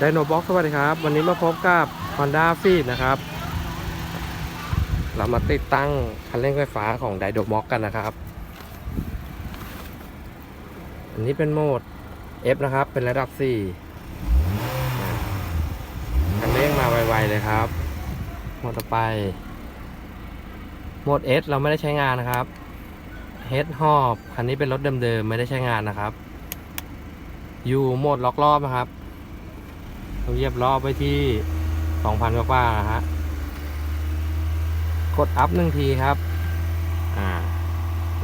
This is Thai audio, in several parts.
ไดโนบ็อกสวัสดีครับ วันนี้มาพบกับ Honda f e e d นะครับ เรามาติดตั้งคันเร่งไฟฟ้าของไดโนบ็อกกันนะครับ อันนี้เป็นโหมด F นะครับ เป็นระดับ 4 คันเร่งมาไวๆเลยครับโหมดต่อไป โหมด S เราไม่ได้ใช้งานนะครับ H หอบ คันนี้เป็นรถเดิมๆ ไม่ได้ใช้งานนะครับ U โหมดล็อกรอบนะครับ เราเยียบรอบไปที่2,000กว่าๆนะฮะ กดอัพหนึ่งทีครับ อ่า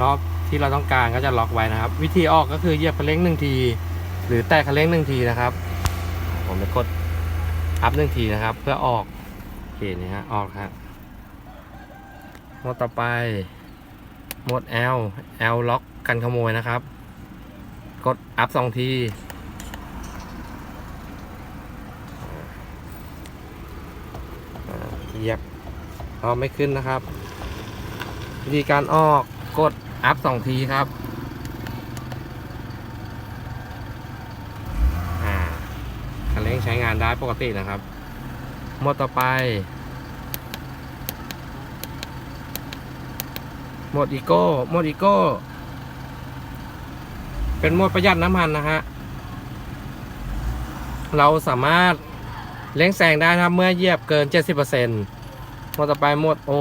รอบที่เราต้องการก็จะล็อกไว้นะครับ วิธีออกก็คือเหยียบคันเร่งหนึ่งที หรือแตะคันเร่งหนึ่งทีนะครับ ผมจะกดอัพหนึ่งทีนะครับ เพื่อออกโอเคนี่ฮะออกครับหมดต่อไปหมด L L ล็อกกันขโมยนะครับ กดอัพสองที เหยียบเอาไม่ขึ้นนะครับ วิธีการออกกดอัพสองทีครับอ่าคันเร่งใช้งานได้ปกตินะครับโหมดต่อไปโหมดอีโก้โหมดอีโก้ เป็นโหมดประหยัดน้ำมันนะฮะ เราสามารถ เล้งแซงได้นะครับ เมื่อเหยียบเกิน 70%หมดต่อไปโหมด O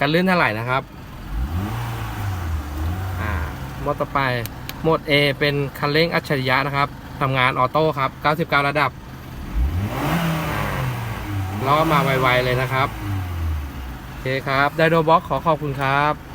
กันลื่นเท่าไหร่นะครับอ่ามดต่อไปโหมด A เป็นคันเร่งอัจฉริยะนะครับทำงานออโต้ครับ 99 ระดับล้อมาไวๆเลยนะครับ โอเคครับ ไดโดบ็อกขอขอบคุณครับ